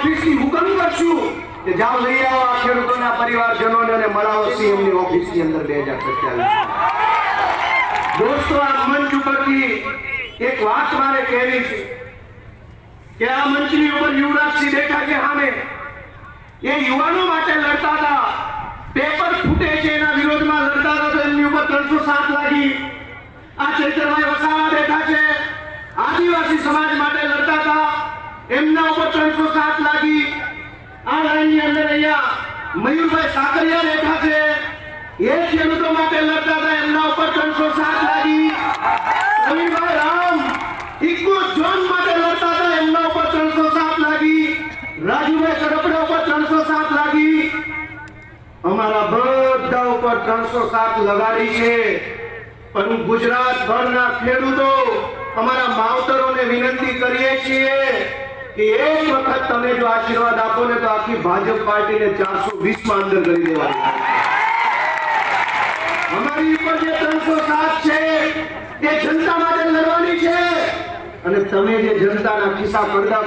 ઓફિસથી હુકમ કરશું કે જાઓ લઈ આવો આ ખેડૂતોના પરિવારજનોને અને મળાવો સીએમની ઓફિસની અંદર બે હજાર સત્યાવીસ. દોસ્તો, આ મંચ ઉપરથી એક વાત મારે કહેવી છે કે આ મંચની ઉપર યુવરાજસિંહ બેઠા છે સામે. એ યુવાનો માટે લડતા હતા. પેપર ફૂટે છે એના વિરોધમાં લડતા હતા તો એમની ઉપર ત્રણસો સાત લાગી. આ ચૈતરભાઈ વસાવા બેઠા છે. આદિવાસી સમાજ માટે એમના ઉપર ત્રણસો સાત લાગી. આ લાઈનની અંદર અહીંયા મયુરભાઈ સાકરિયા બેઠા છે. એ ખેડૂતો માટે લડતા હતા, એમના ઉપર ત્રણસો સાત લાગી. રવિભાઈ રામ ઇકો ઝોન માટે લડતા હતા, એમના ઉપર ત્રણસો સાત લાગી. રાજુભાઈ કડપડા ઉપર ત્રણસો સાત લાગી. અમારા બધા ઉપર ત્રણસો સાત લગાડી છે. પણ ગુજરાત ભરના ખેડૂતો અમારા માવતરોને વિનંતી કરીએ છીએ કે એક વખત તમે જો આશીર્વાદ આપો ને તો આખી ભાજપ પાર્ટીને ચારસો વીસમાં અંદર કરી દેવાની અમારી ઉપર જે ત્રણસો સાત છે, તે જનતા માટે લડવાની છે. અને તમે જે જનતાના ખિસ્સા પડદા